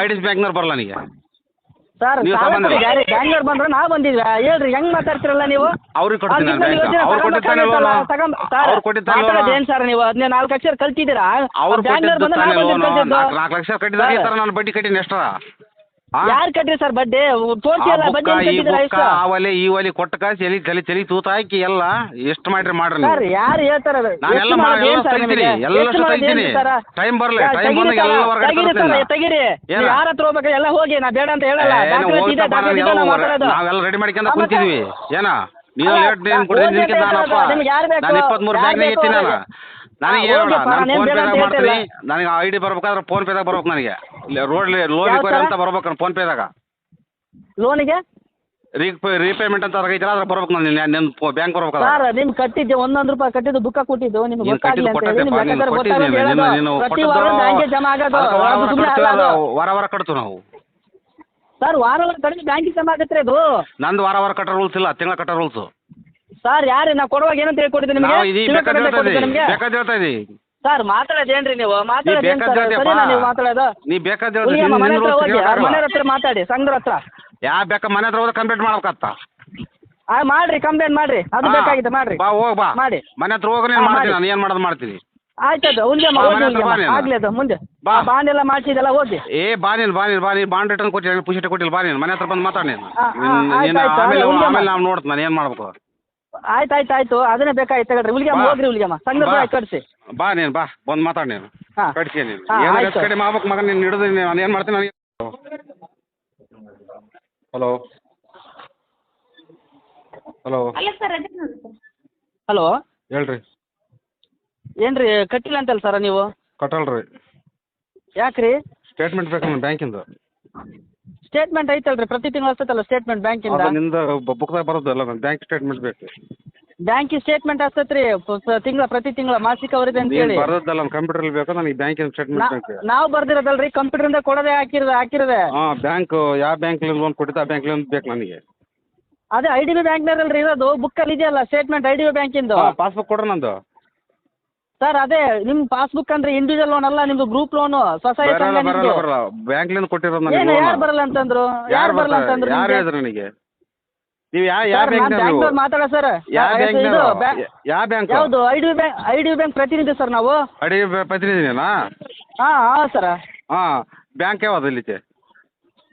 ಐ ಡಿ ಬ್ಯಾಂಕ್ನವ್ರು ಬರಲ್ಲ ನನಗೆ ಸರ್ ಬ್ಯಾಂಗ್ಳೂರ್ ಬಂದ್ರೆ ನಾವು ಬಂದಿದ್ವಿ. ಹೇಳ್ರಿ ಹೆಂಗ್ ಮಾತಾಡ್ತಿರಲ್ಲ ನೀವು? ಅವ್ರಿಗೆ ಏನ್ ಸರ್ ನೀವು? ಹದಿನೈದು ನಾಲ್ಕು ಅಕ್ಷರ ಕಲ್ತಿದ್ದೀರಾ ಅವ್ರು ಬ್ಯಾಂಗ್ಳೂರ್ ಬಂದ್ರೆ ನಾಲ್ಕು ಲಕ್ಷ ಸರ್. ನಾನು ಬಡ್ಡಿ ಕಟ್ಟಿನಿ ಎಷ್ಟರ ಯಾರು ಕಟ್ರಿ ಸರ್ ಬಡ್ಡಿ ತೋರ್ಸಿಯಲ್ಲ ಬಡ್ಡಿ ಹೆಂಗ್ ಈ ಕಟ್ಟಿದ್ದೀರಾ ಬುಕ್ಕ ಆ ಒಲೆ ಈ ಒಲೆ ಕೊಟ್ಟ ಕಾಸು ಎಲಿ ತಲೆ ತಲೆ ತೂತ ಹಾಕಿ ಎಲ್ಲ ಎಷ್ಟು ಮಾಡ್ರಿ ಮಾಡ್ರಿ ಸರ್ ಯಾರು ಹೇಳ್ತಾರ ನಾನೆಲ್ಲ ಮಾ- ಎಲ್ಲ ತೆಗಿತೀನಿ, ಎಲ್ಲ ತೆಗಿತೀನಿ. ಟೈಮ್ ಬರಲಿ ಟೈಮ್ ಬಂದಾಗ ಎಲ್ಲ ಹೊರಗಡೆ ತೆಗೀರಿ ಸರ್, ನಾನು. ತೆಗೀರಿ ಏನ? ನೀವು ಯಾರ ಹತ್ರ ಹೋಗ್ಬೇಕು ಎಲ್ಲ ಹೋಗಿ ನಾ ಬೇಡ ಅಂತ ಹೇಳಲ್ಲ ಏನು ದಾಖಲಾತಿ ಇದೆ, ಹೋಗ್ತಪ್ಪ ದಾಖಲಾತಿ ಇದೆ, ನಾನು ನಾವು ಮಾತಾಡೋದು. ನಾವೆಲ್ಲ ರೆಡಿ ಮಾಡ್ಕೊಂಡ ಕುಂತಿದೀವಿ? ಕುಂತಿದ್ವಿ ಏನ ನೀವು ಅಲ್ಲ, ಲೇಟ್ ನೀನು ನಾನಪ್ಪ ಯಾರು ಬೇಕು? ನಾನು ಇಪ್ಪತ್ಮೂರು ಯಾರು ಬೇಕು ನಾನು ಅವ್ರಿಗೆ? ನನಗೆ ಏನು ನಾನು ಫೋನ್ ಪೇದಾಗ ಮಾಡ್ತೀನಿ. ನನಗೆ ಐ ಡಿ ಬರ್ಬೇಕಾದ್ರೆ ಫೋನ್ ಪೇದಾಗ ಬರ್ಬೇಕು ನನಗೆ. ರೋಡ್ ಲೋನ್ ರಿಕ್ವೈರ್ ಅಂತ ಬರ್ಬೇಕು ಫೋನ್ ಪೇದಾಗ ಲೋನಿಗೆ ರೀಪೇ ರೀಪೇಮೆಂಟ್ ಅಂತ ಐತಲ್ಲ ಅದ್ರ ಬರ್ಬೇಕು ನಾನು ನಿನ್ನ ಬ್ಯಾಂಕ್ ಬರ್ಬೇಕು ಸರ್ ನಿಮ್ ಕಟ್ಟಿದ್ದೆ ಒಂದೊಂದು ರೂಪಾಯಿ ಕಟ್ಟಿದ್ದು ಬುಕ್ಕ ಕೊಟ್ಟಿದ್ದು ನಿಮ್ಗೆ ಗೊತ್ತಾಗಲಿ ಅಂತ ಹೇಳಿ. ನಿಮ್ಗೆ ಬೇಕಾದ್ರೆ ಗೊತ್ತಾಗೋದು ಹೇಳೋದು. ಪ್ರತಿ ವಾರ ಬ್ಯಾಂಕಿಗೆ ಜಮಾ ಆಗೋದು. ವಾರ ಅದು ವಾರ ಸುಮ್ನೆ ಕಟ್ತೀವಿ ಅಲ್ಲ ಅದು. ಅದು ವಾರ ವಾರ ಕಟ್ತು ನಾವು. ಸರ್ ವಾರ ವಾರ ಕಡಿಮೆ ಬ್ಯಾಂಕಿಗೆ ಜಮಾ ಆಗತ್ತೆ ಅದು. ನಂದು ವಾರ ವಾರ ಕಟ್ಟೋ ರೂಲ್ಸ್ ಇಲ್ಲ ತಿಂಗಳ ಕಟ್ಟೋ ರೂಲ್ಸ್ ಸರ್ ಯಾರು ನಾ ಕೊಡುವಾಗ ಏನಂತ ಹೇಳ್ಕೊಟ್ಟಿದ್ದೆ ನಿಮಗೆ? ಇದೀ ಬೇಕಾದ ಹೇಳ್ತಾ ಇದ್ದೀವಿ ಸರ್ ಮಾತಾಡೋದೇನ್ರಿ ನೀವು? ಮಾತಾಡೋದು ಸರ್. ಸರಿನಾ ನೀವು ಮಾತಾಡೋದು? ನೀ ಬೇಕಾದ ಹೇಳ್ತಾ ಮನೆ ಹತ್ರ ಹೋಗಿ ಯಾರ ಕೇಳಕ್ಕಾಗಲ್ಲ. ಮನೆ ಹತ್ರ ಮಾತಾಡಿ ಸಂಘದ ಹತ್ರ. ಯಾ ಬೇಕಾ? ಮನೆ ಹತ್ರ ಹೋದ್ರೆ ಕಂಪ್ಲೀಟ್ ಮಾಡ್ಬೇಕತ್ತ. ಆ ಮಾಡ್ರಿ ಕಂಪ್ಲೇಂಟ್ ಮಾಡ್ರಿ. ಅದು. ಬೇಕಾಗಿದೆ ಮಾಡ್ರಿ. ಬಾ ಹೋಗ್ ಬಾ. ಮಾಡಿ. ಮನೆ ಹತ್ರ ಹೋಗಿ ನೀನು ಮಾಡ್ತೀನಿ ಮಾಡಿ. ನಾನು? ಏನು ಮಾಡೋದು ಮಾಡ್ತೀನಿ ಆಯ್ತು ಅದು ಮುಂದೆ. ಆಗ್ಲಿ ಅದು ಮುಂದೆ. ಬಾ. ಬಾಂಡ್ ಎಲ್ಲ ಮಾಡ್ಸಿದೆಲ್ಲ ಹೋಗಿ ಏ ಬಾ ನೀನು ಬಾ ನೀನು ಬಾ ನೀನು. ಬಾಂಡ್ ರಿಟರ್ನ್ ಕೊಟ್ಟಿಲ್ಲ ಪುಷಿಟ ಕೊಟ್ಟಿಲ್ಲ ಬಾ ನೀನು. ಮನೆ ಹತ್ರ ಬಂದು ಮಾತಾಡಿ ನೀನು. ಆಮೇಲೆ ಆಮೇಲೆ ನಾವು ನೋಡ್ತೀನಿ ನಾನು ಏನು ಮಾಡ್ಬೇಕು. ಆಯ್ತು ಆಯ್ತು ಆಯ್ತು ಅದನ್ನೇ ಬೇಕಾಯ್ತು ತಗೊಳ್ರಿ. ಹುಲ್ಗೆಮ್ಮ. ಹೋಗ್ರಿ ಹುಲ್ಗೆಮ್ಮ. ಸಂಘದ ಕಟ್ಸಿ. ಬಾ ನೀನು ಬಾ. ಬಂದು ಮಾತಾಡಿ ನೀನು. ಹಾ. ಕಟ್ಸಿ ನೀನು. ಹಾ, ಏನಾದ್ರು ಆಯ್ತು. ಹೆಚ್ಚು ಕಡಿಮೆ ಆಗ್ಬೇಕು ಮಗ ನೀನು ಹಿಡಿದು ನಾನು. ಏನು ಮಾಡ್ತೀನಿ ನನಗೆ ಹಲೋ ಹಲೋ ಅಲ್ಲ ಸರ್ ನೋಡಿ ಸರ್ ಹಲೋ ಹೇಳ್ರಿ. ಏನ್ರಿ ಕಟ್ಟಿಲ್ಲ ಅಂತಲ್ಲ ಸರ ನೀವು? ಕಟ್ಟಲ್ರಿ. ಯಾಕ್ರಿ? ಸ್ಟೇಟ್ಮೆಂಟ್ ಬೇಕು ನನ್ನ ಬ್ಯಾಂಕಿಂದ ಸ್ಟೇಟ್ಮೆಂಟ್ ಐತಲ್ರಿ? ಪ್ರತಿ ತಿಂಗಳು ಅಲ್ಲ ಸ್ಟೇಟ್ಮೆಂಟ್ ಬ್ಯಾಂಕಿಂದ ಅದು ನಿಮ್ದು ಬುಕ್ದಾಗ ಬರೋದಲ್ಲ ನನ್ನ ಬ್ಯಾಂಕ್ ಸ್ಟೇಟ್ಮೆಂಟ್ ಬೇಕು. ಬ್ಯಾಂಕಿಗೆ ಸ್ಟೇಟ್ಮೆಂಟ್ ಅಸ್ತತ್ರಿ ತಿಂಗಳ ಪ್ರತಿ ತಿಂಗಳ ಮಾಸಿಕ ವರದಿ ಅಂತ ನೀನು ಹೇಳಿ ಬರೋದಲ್ಲ ನಮ್ಮ ಕಂಪ್ಯೂಟರ್ ಬೇಕು? ನನಗೆ ಬ್ಯಾಂಕಿನ ಸ್ಟೇಟ್ಮೆಂಟ್ ಬೇಕು. ನಾವು ಬರ್ದಿರೋದಲ್ರಿ ಕಂಪ್ಯೂಟರಿಂದ ಕೊಡೋದೇ ಹಾಕಿರದ ಹಾಕಿರೋದೆ. ಹಾಂ ಬ್ಯಾಂಕ್ ಯಾವ ಬ್ಯಾಂಕ್ಲಿಂದ ಲೋನ್ ಕೊಟ್ಟಿದ್ದೆ ಆ ಲೋನ್ ಬೇಕು ನನಗೆ. ಅದೇ ಐ ಡಿ ಬಿ ಬ್ಯಾಂಕ್ನವ್ರಲ್ಲಿ ಇರೋದು ಬುಕ್ಕಲ್ಲಿ ಇದೆಯಲ್ಲ ಸ್ಟೇಟ್ಮೆಂಟ್ ಐ ಡಿ ಬಿ ಬ್ಯಾಂಕಿಂದು ಪಾಸ್ಬುಕ್ ಕೊಡ್ರಿ ನಂದು. ಸರ್ ಅದೇ ನಿಮ್ಮ ಪಾಸ್ಬುಕ್ ಅಂದ್ರೆ ಇಂಡಿವಿಜುವಲ್ ಲೋನ್ ಅಲ್ಲ ನಿಮ್ದು ಗ್ರೂಪ್ ಲೋನ್ ಸ್ವಸಹಾಯ ಬರಲ್ಲ ಬರಲ್ಲ ಬರಲ್ಲ. ಬ್ಯಾಂಕ್ಲಿಂದ ಕೊಟ್ಟಿರೋದು ನನಗೆ ಏನು ಯಾರು ಬರಲ್ಲ ಅಂತಂದ್ರು? ಯಾರು ಯಾರು ಬರಲ್ಲ ಬರ್ತಾರೆ ಅಂತಂದ್ರು ಯಾರು ನಿಮ್ಗೆ? ಹೇಳಿದ್ರು ನನಗೆ? ನೀವು ಯಾವ ಯಾವ ಸರ್, ಬ್ಯಾಂಕ್ ನಾನ್ ನೀವು ಬ್ಯಾಂಕ್ನವ್ರು ಮಾತಾಡೋ ಸರ್. ಯಾವ ಬ್ಯಾಂಕ್ ಇದು ಬ್ಯಾ- ಯಾವ ಬ್ಯಾಂಕ್? ಯಾವುದು? I D bank I D bank ಪ್ರತಿನಿಧಿ ಸರ್ ನಾವು? ಅಡಿ ಪ್ರತಿನಿಧಿನೇನಾ? ಹಾಂ ಹಾಂ ಸರ್. ಹಾಂ ಬ್ಯಾಂಕ್ ಯಾವ್ದು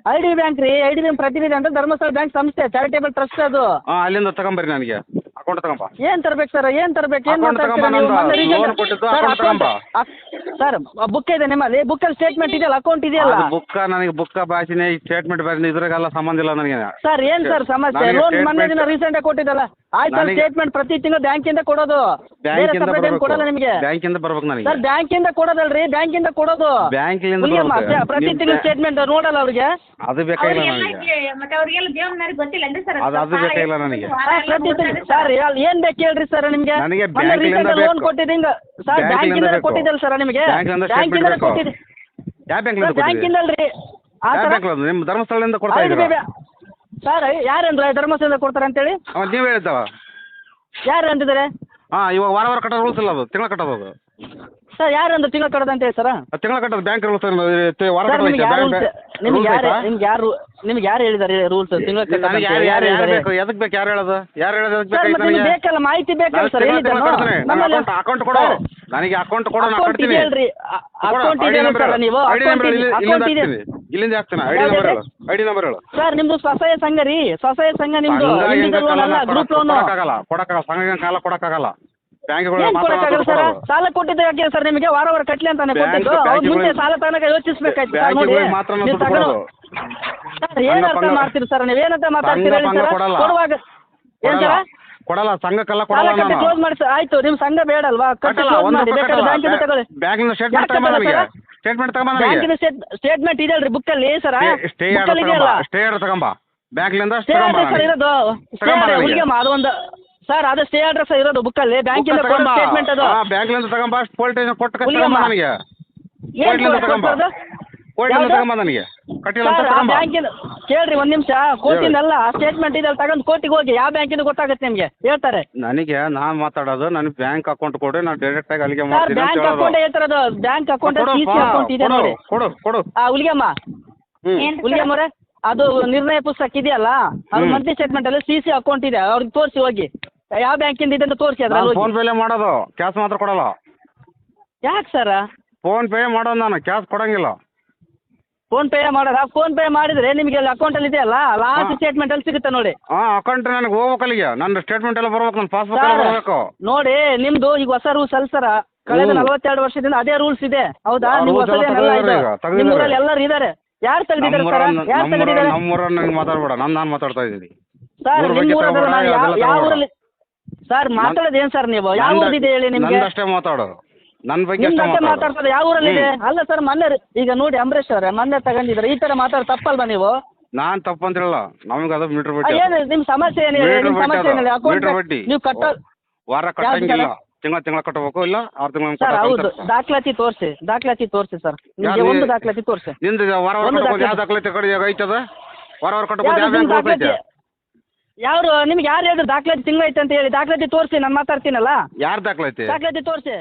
ಐ ಡಿ ಬ್ಯಾಂಕ್ ರೀ ಐ ಡಿ ಬ್ಯಾಂಕ್ ಪ್ರತಿನಿಧಿ ಅಂತ ಧರ್ಮಸ್ಥಳ ಬ್ಯಾಂಕ್ ಸಂಸ್ಥೆ ಚಾರಿಟೇಬಲ್ ಟ್ರಸ್ಟ್ ಅದು. ಹಾಂ ಅಲ್ಲಿಂದ ತಗೊಂಬರ್ರಿ ನನಗೆ. ಅಕೌಂಟ್ ತಗೊಂಬಾ. ಏನ್ ತರ್ಬೇಕು ಸರ್ ಏನ್ ತರ್ಬೇಕು? ಏನ್ Account ಮಾತಾಡ್ತೀರಾ ತಗೊಂಬ ನೀವು? ನಂದು. ಮೊನ್ನೆ recent- loan ಕೊಟ್ಟಿದ್ದು ಸರ್, account account- ತಗೊಂಬ. ಅಕ್- ಸರ್ ಬುಕ್ ಇದೆ ನಿಮ್ಮಲ್ಲಿ. ಬುಕ್ಕಲ್ಲಿ ಸ್ಟೇಟ್ಮೆಂಟ್ ಇದೆಯಲ್ಲ? ಅಕೌಂಟ್ ಇದೆಯಲ್ಲ? ಅದು ಬುಕ್ಕ ನನಗೆ ಬುಕ್ಕ ಭಾಷೆನೇ ಸ್ಟೇಟ್ಮೆಂಟ್ ಬೇರೆ. ಇದ್ರಾಗೆಲ್ಲ ಸಂಬಂಧ ಇಲ್ಲ ನನಗೆ. ಸರ್ ಏನ್ ಸರ್ ಸಮಸ್ಯೆ? ನನಗೆ ಲೋನ್ ಮೊನ್ನೆ statement- ದಿನ ರೀಸೆಂಟ್ ಆಗಿ ಕೊಟ್ಟಿದ್ದಲ್ಲ. ಆಯ್ತು ಸರ್ ನನಗೆ- ಸ್ಟೇಟ್ಮೆಂಟ್ ಪ್ರತಿ ತಿಂಗಳು ಬ್ಯಾಂಕಿಂದ ಕೊಡೋದು. ಬೇರೆ ಬ್ಯಾಂಕಿಂದ separate ಏನ್ ಕೊಡಲ್ಲ ನಿಮಗೆ? ಬರ್ಬೇಕು ಬ್ಯಾಂಕಿಂದ ಬರ್ಬೇಕು ನನಗೆ. ಸರ್ ಬ್ಯಾಂಕಿಂದ ಕೊಡೋದಲ್ರಿ. ಬ್ಯಾಂಕಿಂದ ಕೊಡೋದು. ಬ್ಯಾಂಕಿಂದ ಹುಲಿಯಮ್ಮ. ಪ್ರತಿ ತಿಂಗಳು ಸ್ಟೇಟ್ಮೆಂಟ್ ನೋಡಲ್ಲ ಅವ್ರಿಗೆ? ಅದು ಬೇಕಾಗಿಲ್ಲ ಅವ್ರಿಗೆಲ್ಲ ನನಗೆ. ಮತ್ತೆ ಅವ್ರಿಗೆಲ್ಲ ಸರ್ ಅದು- ಅದು ಬೇಕಾಗಿಲ್ಲ ನನಗೆ. ಆ, ಪ್ರತಿ ತಿಂಗಳು ಸರ್ ಏನ್ ಬೇಕು ಹೇಳ್ರಿ ಸರ್ ನಿಮ್ಗೆ? ನನಗೆ ಮೊನ್ನೆ ಬ್ಯಾಂಕ್ಲಿಂದ ರೀಸೆಂಟ್ ಲೋನ್ ಬೇಕು. ಕೊಟ್ಟಿದ್ದಿಂಗ. ಸರ್ ಬ್ಯಾಂಕ್ಲಿಂದ ಬ್ಯಾಂಕಿಂದ ಬೇಕು. ಕೊಟ್ಟಿದ್ದಲ್ಲ ಸರ್ ನಿಮಗೆ? ಬ್ಯಾಂಕ್ಲಿಂದ ಬ್ಯಾಂಕಿಂದ statement ಬೇಕು. ಕೊಟ್ಟಿದ್ದೆ ಯಾವ ಸರ್ ಬ್ಯಾಂಕ್ಲಿಂದ ಕೊಟ್ಟಿದ್ದೀರಿ? ಬ್ಯಾಂಕಿಂದಲ್ರಿ ಆ ಯಾವ ಥರ ಬ್ಯಾಂಕ್ ನಿಮ್ಮ ಧರ್ಮಸ್ಥಳದಿಂದ ಕೊಡ್ತಾ ಐದು ಇದ್ದೀರಾ? ಸರ್ ಯಾರಂದ್ರೆ ಧರ್ಮಸ್ಥಳದಿಂದ ಕೊಡ್ತಾರೆ ಅಂತೇಳಿ? ಅವ ನೀವು ಹೇಳಿದ್ದವ ಯಾರು ಅಂತಿದ್ದಾರೆ ಹಾಂ ಇವಾಗ ವಾರ ವಾರ ಕಟ್ಟೋದು ರೂಲ್ಸ್ ಇಲ್ಲ ಅದು. ತಿಂಗಳ ಕಟ್ಟೋದು ಅದು. ಸರ್ ಯಾರು ಅಂದ್ರೆ ತಿಂಗಳು ಕಟ್ಟೋದಂತ ಹೇಳಿ ಸರ್? ತಿಂಗಳ ಕಟ್ಟೋದು ಬ್ಯಾಂಕ್ ರೂಲ್ಸ್ ವಾರ ಸರ್ ನಿಮ್ಗೆ ಯಾರು ರೂಲ್ಸ್ ನಿಮ್ಗೆ ಯಾರು ಕಟ್ಟೋದು ನಿಮ್ಗೆ ಯಾರು ನಿಮ್ಗೆ ಯಾರು ಹೇಳಿದ್ದಾರೆ ರೂಲ್ಸ್ ತಿಂಗಳ ಯಾರು ಬೇಕು? ಎದಕ್ಕೆ ಬೇಕು? ಯಾರು ಹೇಳೋದು? ಯಾರು ಹೇಳೋದು ಎದಕ್ಕೆ ಸರ್ ಮತ್ತೆ ನಿಮ್ಗೆ ಬೇಕಲ್ಲ? ಮಾಹಿತಿ ಬೇಕಲ್ಲ ಸರ್? ಹೇಳಿದ್ದೆ ನಮ್ಮಲ್ಲಿ ಅಕೌಂಟ್ ಅಕೌಂಟ್ ಕೊಡು. ನನಗೆ ಅಕೌಂಟ್ ಕೊಡು ನಾನು ಅಕೌಂಟ್ ಇದೆಯಲ್ರಿ? ಅಕೌಂಟ್ ನಂಬರ್ ಸರ್ ನೀವು? ಅಕೌಂಟ್ ಇದೆ ಅಕೌಂಟ್ ಇದೆ. ಇಲ್ಲಿಂದ ಹಾಕ್ತೀನಿ. ಐಡಿ ನಂಬರ್ ಹೇಳು. ಐಡಿ ನಂಬರ್ ಹೇಳು. ಸರ್ ನಿಮ್ದು ಸ್ವಸಹಾಯ ಸಂಘ ರೀ. ಸ್ವಸಹಾಯ ಸಂಘ ನಿಮ್ದು ಇಂಡಿವಿಜುವಲ್ ಅಲ್ಲ ಗ್ರೂಪ್ ಲೋನು. ಕೊಡಕ್ಕಾಗಲ್ಲ. ಕೊಡಕ್ಕಾಗಲ್ಲ. ಸಂಘ ಕಾಲ ಕೊಡಕ್ಕಾಗಲ್ಲ. ಬ್ಯಾಂಕ್ಗಳು ಸರ್? ಸಾಲ ಕೊಟ್ಟಿದ್ದೆ ಯಾಕೆ ಸರ್ ನಿಮಗೆ ವಾರ ವಾರ ಕಟ್ಲಿ ಅಂತಾನೆ ಕೊಟ್ಟಿದ್ದು? ಅವ್ರು ಬ್ಯಾಂಕ್ಗಳು- ಸಾಲ ತನಕ ಯೋಚಿಸ್ಬೇಕಾಯ್ತು ಸರ್ ನೋಡಿ. ನೀವು ತಗೊಂಡು ಸರ್ ಏನ್ ಅರ್ಥ ಮಾಡ್ತೀರಿ ಸರ್? ನೀವು ಏನಂತ ಮಾತಾಡ್ತೀರಿ ಹೇಳಿ ಸರ್? ಕೊಡಲ್ಲ. ಕೊಡುವಾಗ ಏನ್ ಕೊಡಲ್ಲ. ಸರ್? ಕೊಡಲ್ಲ ಸಂಘಕ್ಕೆಲ್ಲ ಕೊಡಲ್ಲ ನಾನು. ಕ್ಲೋಸ್ ಮಾಡಿ ಆಯ್ತು ನಿಮ್ ಸಂಘ ಬೇಡಲ್ವಾ? ಕಟ್ಟಿ ಕಟ್ಟಲ್ಲ ಕ್ಲೋಸ್ ಮಾಡಿ ರೂಪಾಯಿ ಬೇಕಾದ್ರೆ ಬ್ಯಾಂಕಿಂದ ತಗೊಳ್ಳಿ. ಬ್ಯಾಂಕಿನ ಸ್ಟೇಟ್ಮೆಂಟ್ ತಗೊಂಡು ನನಗೆ ಸ್ಟೇಟ್ಮೆಂಟ್ ತಗೊಂಬ ಬುಕ್ ಅಲ್ಲಿ ಸ್ಟೇಟ್ಮೆಂಟ್ ಬುಕ್ಕಲ್ಲಿ ಸರ್? ಸ್ಟೇ ಸ್ಟೇ ಆರ್ಡರ್ ತಗೊಂಬ? ಬ್ಯಾಂಕ್ಲಿಂದ ಸ್ಟೇ ತಗೊಂಬ ಅಡ್ರೆಸ್ ಸರ್ ಇರೋದು? ಸ್ಟೇ ತಗೊಂಬ ಹುಡುಗಿಯಮ್ಮ ಅದು ಒಂದು ಸರ್ ಅದು ಸ್ಟೇ ಅಡ್ರೆಸ್ ಇರೋದು ಬುಕ್ಕಲ್ಲಿ ಬ್ಯಾಂಕಿಂದ ಕೊಡೋ ಸ್ಟೇಟ್ಮೆಂಟ್ ಅದು. ಬ್ಯಾಂಕ್ಲಿಂದ ತಗೊಂಬ. ಪೊಲೀಸ್ ಸ್ಟೇಷನ್ ಕೊಟ್ಟು ಕಟ್ಟಿಲ್ಲ ನನಗೆ ತಗೊಂಬ? ತಗೊಂಬ ನನಗೆ ಕಟ್ಟಿಲ್ಲ ಅಂತ ತಗೊಂಬ. ಬ್ಯಾಂಕಿನ ಕೇಳ್ರಿ ಒಂದ್ ನಿಮಿಷ. ಕೋರ್ಟಿಂದಲ್ಲ ಸ್ಟೇಟ್ಮೆಂಟ್ ಇದೆ ತಗೊಂಡು ಕೋರ್ಟಿಗೆ ಹೋಗಿ. ಯಾವ ಬ್ಯಾಂಕಿಂದ ಗೊತ್ತಾಗುತ್ತೆ ನಿಮ್ಗೆ? ಹೇಳ್ತಾರೆ. ನನಗೆ ನಾನು ಮಾತಾಡೋದು ನನಗೆ ಬ್ಯಾಂಕ್ ಅಕೌಂಟ್ ಕೊಡಿ ನಾನು ಡೈರೆಕ್ಟ್ ಆಗಿ ಅಲ್ಲಿಗೆ ಸರ್ ಮಾಡ್ತೀನಿ ಅಂತ ಬ್ಯಾಂಕ್ ಹೇಳೋದು. Account ಹೇಳ್ತಾರದು? Bank account CC C C account ಇದೆ ಕೊಡು ನೋಡಿ. ಕೊಡು ಕೊಡು. ಆ ಹುಲಿಗಮ್ಮ ಹುಲಿಗಮ್ಮವ್ರೆ ಅದು ನಿರ್ಣಯ ಪುಸ್ತಕ ಇದೆಯಲ್ಲ ಅದು. ಮಂತ್ಲಿ ಸ್ಟೇಟ್ಮೆಂಟ್ ಅಲ್ಲಿ ಸಿ ಸಿ ಅಕೌಂಟ್ ಇದೆ ಅವ್ರಿಗೆ ತೋರಿಸಿ ಹೋಗಿ. ಯಾವ ಬ್ಯಾಂಕಿಂದ ಇದೆ ಅಂತ ತೋರಿಸಿ ನಾನು ಅದ್ರಲ್ಲಿ ಫೋನ್ ಹೋಗಿ. ಪೇಲೆ ಮಾಡೋದು. ಕ್ಯಾಶ್ ಮಾತ್ರ ಕೊಡಲ್ಲ. ಯಾಕೆ ಸರ್ ಫೋನ್ ಪೇ ಮಾಡೋ ನಾನು ಕ್ಯಾಶ್ ಕೊಡಂಗಿಲ್ಲ. ಫೋನ್ ಪೇ ಮಾಡೋದ? ಫೋನ್ ಪೇ ಮಾಡಿದ್ರೆ ನಿಮಗೆ ಅಲ್ಲಿ ಅಕೌಂಟ್ ಅಲ್ಲಿ ಇದೆಯಲ್ಲ? ಲಾಸ್ಟ್ ಹಾ. ಸ್ಟೇಟ್ಮೆಂಟ್ ಅಲ್ಲಿ ಸಿಗುತ್ತೆ ನೋಡಿ. ಹಾಂ ಅಕೌಂಟ್ ನನಗೆ ಹೋಗ್ಬೇಕು ಅಲ್ಲಿಗೆ. ನನ್ನ ಸ್ಟೇಟ್ಮೆಂಟ್ ಎಲ್ಲ ಬರ್ಬೇಕು ನನ್ನ ಪಾಸ್ಬುಕ್ ಎಲ್ಲ ಸರ್, ಬರಬೇಕು. ನೋಡಿ ನಿಮ್ದು ಈಗ ಹೊಸ ರೂಲ್ಸ್ ಅಲ್ಲ ಸರ್ ಕಳೆದ ಹ್ಮ್. ನಲವತ್ತೆರಡು ವರ್ಷದಿಂದ ಅದೇ ರೂಲ್ಸ್ ಇದೆ. ಹೌದಾ? ಆ ನೀವು rules ಎಲ್ಲ ಹೊಸದೇನಲ್ಲ ಇದು? ತೆಗ್ದಿದ್ದಾರೆ ಈಗ, ತೆಗ್ದಿದ್ದಾರೆ. ನಿಮ್ಮ ಊರಲ್ಲಿ ಎಲ್ಲರೂ ಇದ್ದಾರೆ. ಯಾರು ತೆಗ್ದಿದ್ದಾರೆ ಸರ್ ಯಾರು ತೆಗ್ದಿದ್ದಾರೆ? ನಮ್ಮೂರ ನನಗೆ ಮಾತಾಡ್ಬೇಡ. ನಾನು ನಾನು ಮಾತಾಡ್ತಾ ಇದ್ದೀನಿ. ಸರ್ ಊರ್ ಬಗ್ಗೆ ನಿಮ್ಮ ಊರಲ್ಲಿ ತಗೋಬೇಡ, ನಾನು ಯಾವ ಅದೆಲ್ಲ ಯಾವ ತಗೋಬೇಡ. ಊರಲ್ಲಿ ಸರ್ ಮಾತಾಡೋದು ಏನು ಸರ್ ನೀವು? ಯಾವ ಊರಿದೆ ಹೇಳಿ ನಿಮಗೆ? ನಂದಷ್ಟೇ ಮಾತಾಡೋದು ನನ್ನ ಬಗ್ಗೆ ಅಷ್ಟೇ ಮಾತಾಡ್ತದೆ ಯಾವ ಊರಲ್ಲಿದೆ ಅಲ್ಲ ಸರ್ ಮೊನ್ನೆ ಈಗ ನೋಡಿ ಅಂಬರೀಶ್ ಅವರೇ ಮೊನ್ನೆ ತಗೊಂಡಿದ್ರೆ. ಈ ತರ ಮಾತಾಡ ತಪ್ಪಲ್ವಾ ನೀವು? ನಾನು ತಪ್ಪು ಅಂತ ಹೇಳಲ್ಲ ನಮಗೆ ಅದು ಮೀಟರ್ ಬಡ್ಡಿ ಏನು ನಿಮ್ಮ ಸಮಸ್ಯೆ ಏನು ಹೇಳಿ ನಿಮ್ಮ ಸಮಸ್ಯೆ. ಅಕೌಂಟ್ ಮೀಟರ್ ಬಡ್ಡಿ. ನೀವು ಕಟ್ಟೋ ವಾರ ಕಟ್ಟಂಗಿಲ್ಲ. ತಿಂಗಳ ತಿಂಗಳ ಕಟ್ಟಬೇಕು ಇಲ್ಲ? ಆರು ತಿಂಗಳ ಸರ್ ಹೌದು. ದಾಖಲಾತಿ ತೋರಿಸಿ. ದಾಖಲಾತಿ ತೋರಿಸಿ ಸರ್. ನಿಮಗೆ ಒಂದು ದಾಖಲಾತಿ ತೋರಿಸಿ. ನಿಮ್ದು ವಾರ ವಾರ ಯಾವ ದಾಖಲೆ- ದಾಖಲಾತಿ ಕಡೆ ಐತದ? ವಾರ ವಾರ ಕಟ್ಟಬೇಕು ಯಾವ ನಿಮ್ಮ ಬ್ಯಾಂಕ್ ಐತೆ? ಯಾರು ನಿಮ್ಗೆ ಯಾರು ಹೇಳಿದ್ರು ದಾಖಲಾತಿ ತಿಂಗ್ಳು ಐತೆ ಅಂತ ಹೇಳಿ ದಾಖಲಾತಿ ತೋರಿಸಿ ನಾನು ಮಾತಾಡ್ತೀನಲ್ಲ? ಯಾರು ದಾಖಲಾತಿ? ದಾಖಲಾತಿ ತೋರಿಸಿ.